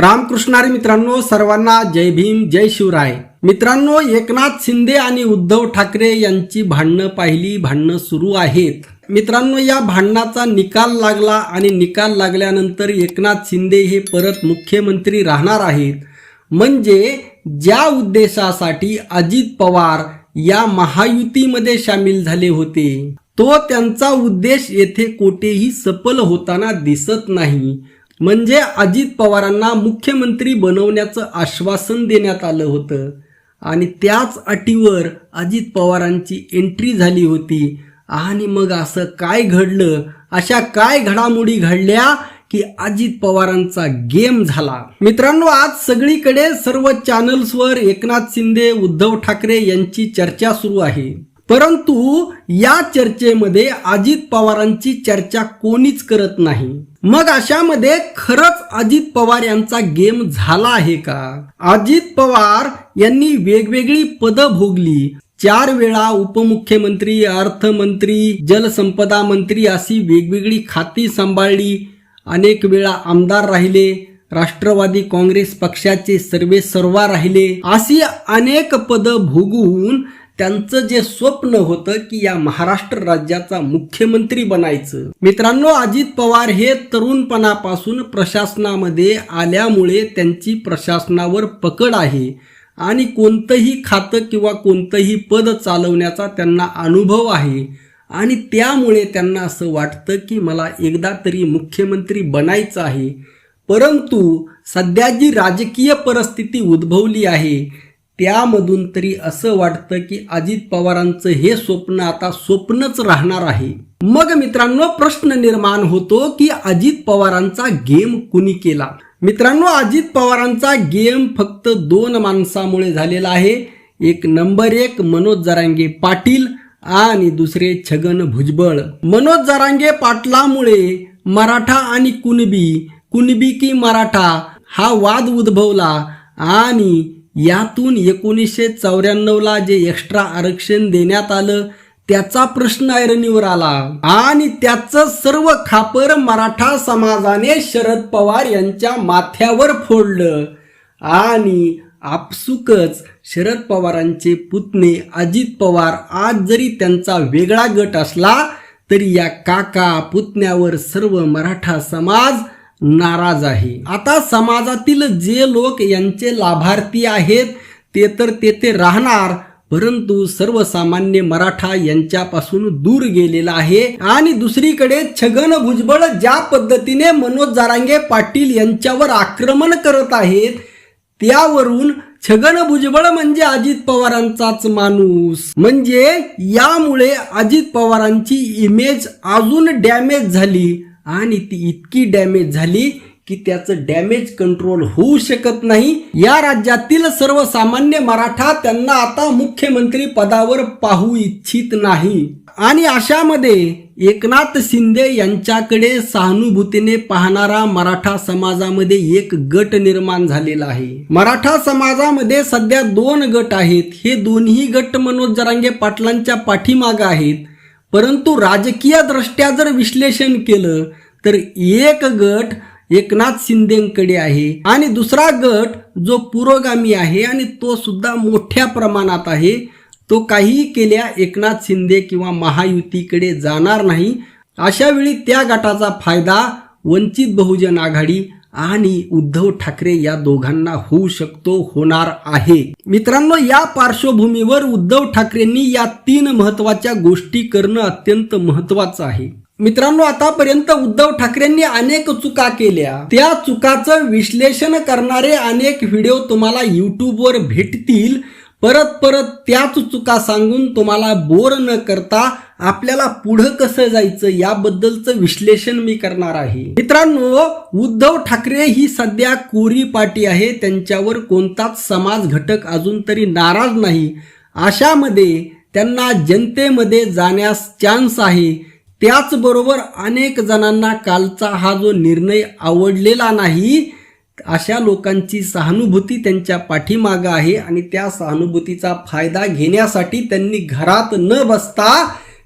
रामकृष्णारी मित्रांनो सर्वांना जय भीम जय शिवराय. मित्रांनो एकनाथ शिंदे आणि उद्धव ठाकरे यांची भांडणं पाहिली भांडणं सुरू आहेत. मित्रांनो या भांडणाचा निकाल लागला आणि निकाल लागल्यानंतर एकनाथ शिंदे हे परत मुख्यमंत्री राहणार आहेत. म्हणजे ज्या उद्देशासाठी अजित पवार या महायुतीमध्ये सामील झाले होते तो त्यांचा उद्देश येथे कोठेही सफल होताना दिसत नाही. म्हणजे अजित पवारांना मुख्यमंत्री बनवण्याचं आश्वासन देण्यात आलं होतं. आणि त्याच अटीवर अजित पवारांची एंट्री झाली होती. आणि मग असं काय घडलं? अशा काय घडामोडी घडल्या की अजित पवारांचा गेम झाला? मित्रांनो आज सगळीकडे सर्व चॅनल्सवर एकनाथ शिंदे उद्धव ठाकरे यांची चर्चा सुरू आहे. परंतु या चर्चेमध्ये अजित पवारांची चर्चा कोणीच करत नाही. मग अशामध्ये खरंच अजित पवार यांचा गेम झाला आहे का? अजित पवार यांनी वेगवेगळी पदं भोगली. चार वेळा उपमुख्यमंत्री अर्थमंत्री जलसंपदा मंत्री अशी वेगवेगळी खाती सांभाळली. अनेक वेळा आमदार राहिले. राष्ट्रवादी काँग्रेस पक्षाचे सर्वे सर्वा राहिले. अशी अनेक पदं भोगून त्यांचं जे स्वप्न होतं की या महाराष्ट्र राज्याचा मुख्यमंत्री बनायचं. मित्रांनो अजित पवार हे तरुणपणापासून प्रशासनामध्ये आल्यामुळे त्यांची प्रशासनावर पकड आहे आणि कोणतंही खातं किंवा कोणतंही पद चालवण्याचा त्यांना अनुभव आहे. आणि त्यामुळे त्यांना असं वाटतं की मला एकदा तरी मुख्यमंत्री बनायचं आहे. परंतु सध्या जी राजकीय परिस्थिती उद्भवली आहे त्यामधून तरी असं वाटतं की अजित पवारांचं हे स्वप्न आता स्वप्नच राहणार आहे. मग मित्रांनो प्रश्न निर्माण होतो की अजित पवारांचा गेम कुणी केला? मित्रांनो अजित पवारांचा गेम फक्त दोन माणसामुळे झालेला आहे. एक नंबर एक मनोज जरांगे पाटील आणि दुसरे छगन भुजबळ. मनोज जरांगे पाटलामुळे मराठा आणि कुणबी कुणबी की मराठा हा वाद उद्भवला आणि यातून एकोणीसशे चौऱ्याण्णवला जे एक्स्ट्रा आरक्षण देण्यात आलं त्याचा प्रश्न ऐरणीवर आला. आणि त्याचं सर्व खापर मराठा समाजाने शरद पवार यांच्या माथ्यावर फोडलं. आणि आपसुकच शरद पवारांचे पुतणे अजित पवार आज जरी त्यांचा वेगळा गट असला तरी या काका पुतण्यावर सर्व मराठा समाज नाराज आहे. आता समाजातील जे लोक यांचे लाभार्थी आहेत ते तर तेथे राहणार परंतु सर्वसामान्य मराठा यांच्यापासून दूर गेलेला आहे. आणि दुसरीकडे छगन भुजबळ ज्या पद्धतीने मनोज जारांगे पाटील यांच्यावर आक्रमण करत आहेत त्यावरून छगन भुजबळ म्हणजे अजित पवारांचाच माणूस. म्हणजे यामुळे अजित पवारांची इमेज अजून डॅमेज झाली. आणि ती इतकी डॅमेज झाली की त्याचं डॅमेज कंट्रोल होऊ शकत नाही. या राज्यातील सर्वसामान्य मराठा त्यांना आता मुख्यमंत्री पदावर पाहू इच्छित नाही. आणि अशामध्ये एकनाथ शिंदे यांच्याकडे सहानुभूतीने पाहणारा मराठा समाजामध्ये एक गट निर्माण झालेला आहे. मराठा समाजामध्ये सध्या दोन गट आहेत. हे दोन्ही गट मनोज जरांगे पाटलांच्या पाठीमागं आहेत. परंतु राजकीय दृष्ट्या जर विश्लेषण केलं तर एक गट एकनाथ शिंदेकडे आहे आणि दुसरा गट जो पुरोगामी आहे आणि तो सुद्धा मोठ्या प्रमाणात आहे तो काहीही केल्या एकनाथ शिंदे किंवा महायुतीकडे जाणार नाही. अशावेळी त्या गटाचा फायदा वंचित बहुजन आघाडी आणि उद्धव ठाकरे या दोघांना होऊ शकतो होणार आहे. मित्रांनो या पार्श्वभूमीवर उद्धव ठाकरेंनी या तीन महत्त्वाच्या गोष्टी करणं अत्यंत महत्वाचं आहे. मित्रांनो आतापर्यंत उद्धव ठाकरेंनी अनेक चुका केल्या. त्या चुकाचं विश्लेषण करणारे अनेक व्हिडिओ तुम्हाला युट्यूबवर भेटतील. परत परत त्याच चुका सांगून तुम्हाला बोर न करता आपल्याला पुढं कसं जायचं याबद्दलचं विश्लेषण मी करणार आहे. मित्रांनो उद्धव ठाकरे ही सध्या कोरी पार्टी आहे. त्यांच्यावर कोणताच समाज घटक अजून तरी नाराज नाही. अशामध्ये त्यांना जनतेमध्ये जाण्यास चान्स आहे. त्याचबरोबर अनेक जणांना कालचा हा जो निर्णय आवडलेला नाही अशा लोकांची सहानुभूती त्यांच्या पाठीमागं आहे आणि त्या सहानुभूतीचा फायदा घेण्यासाठी त्यांनी घरात न बसता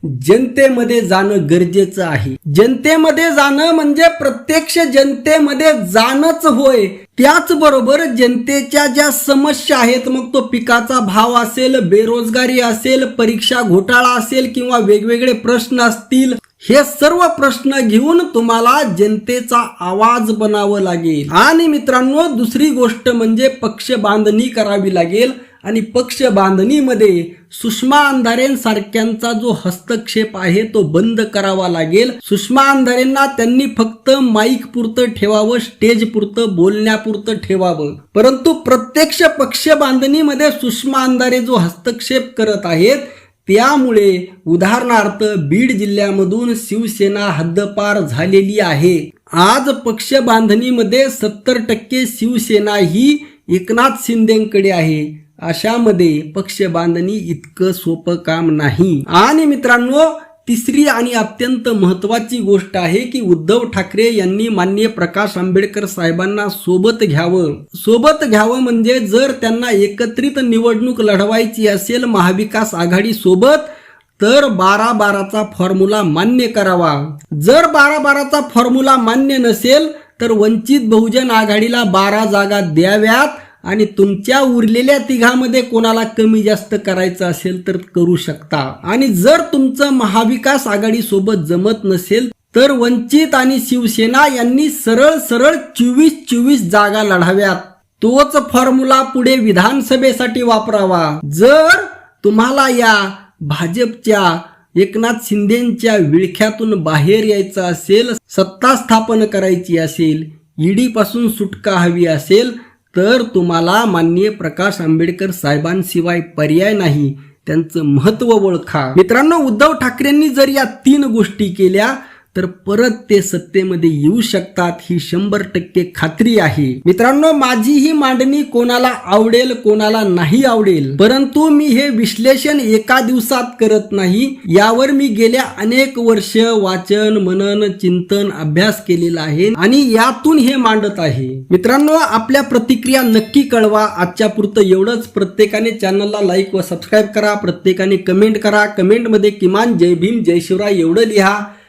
जनतेमध्ये जाणं गरजेचं आहे. जनतेमध्ये जाणं म्हणजे प्रत्यक्ष जनतेमध्ये जाणंच होय. त्याचबरोबर जनतेच्या ज्या समस्या आहेत मग तो पिकाचा भाव असेल बेरोजगारी असेल परीक्षा घोटाळा असेल किंवा वेगवेगळे प्रश्न असतील हे सर्व प्रश्न घेऊन तुम्हाला जनतेचा आवाज बनावं लागेल. आणि मित्रांनो दुसरी गोष्ट म्हणजे पक्ष बांधणी करावी लागेल. आणि पक्ष बांधणीमध्ये सुषमा अंधारेंसारख्यांचा जो हस्तक्षेप आहे तो बंद करावा लागेल. सुषमा अंधारेंना त्यांनी फक्त माईक पुरतं ठेवावं स्टेज पुरतं बोलण्यापुरतं ठेवावं. परंतु प्रत्यक्ष पक्ष बांधणीमध्ये सुषमा अंधारे जो हस्तक्षेप करत आहेत त्यामुळे उदाहरणार्थ बीड जिल्ह्यामधून शिवसेना हद्दपार झालेली आहे. आज पक्ष बांधणीमध्ये सत्तर टक्के शिवसेना ही एकनाथ शिंदेकडे आहे. अशामध्ये पक्ष बांधणी इतकं सोपं काम नाही. आणि मित्रांनो तिसरी आणि अत्यंत महत्वाची गोष्ट आहे की उद्धव ठाकरे यांनी मान्य प्रकाश आंबेडकर साहेबांना सोबत घ्यावं. सोबत घ्यावं म्हणजे जर त्यांना एकत्रित निवडणूक लढवायची असेल महाविकास आघाडी सोबत तर बारा बाराचा फॉर्म्युला मान्य करावा. जर बारा बाराचा फॉर्म्युला मान्य नसेल तर वंचित बहुजन आघाडीला बारा जागा द्याव्यात. आणि तुमच्या उरलेल्या तिघामध्ये कोणाला कमी जास्त करायचं असेल तर करू शकता. आणि जर तुमचं महाविकास आघाडी सोबत जमत नसेल तर वंचित आणि शिवसेना यांनी सरळ सरळ चोवीस चोवीस जागा लढाव्यात. तोच फॉर्म्युला पुढे विधानसभेसाठी वापरावा. जर तुम्हाला या भाजपच्या एकनाथ शिंदेच्या विळख्यातून बाहेर यायचं असेल सत्ता स्थापन करायची असेल ईडी पासून सुटका हवी असेल तर तुम्हाला माननीय प्रकाश आंबेडकर साहेबांशिवाय पर्याय नाही. त्यांचं महत्त्व ओळखा. मित्रांनो उद्धव ठाकरेंनी जर या तीन गोष्टी केल्या तर परत ते सत्तेमध्ये येऊ शकतात ही शंभर टक्के खात्री आहे. मित्रांनो माझी ही मांडणी कोणाला आवडेल कोणाला नाही आवडेल परंतु मी हे विश्लेषण एका दिवसात करत नाही. यावर मी गेल्या अनेक वर्ष वाचन मनन चिंतन अभ्यास केलेला आहे आणि यातून हे मांडत आहे. मित्रांनो आपल्या प्रतिक्रिया नक्की कळवा. आजच्या पुरतं एवढंच. प्रत्येकाने चॅनलला लाईक व सबस्क्राईब करा. प्रत्येकाने कमेंट करा. कमेंटमध्ये किमान जय भीम जय शिवराय एवढं लिहा.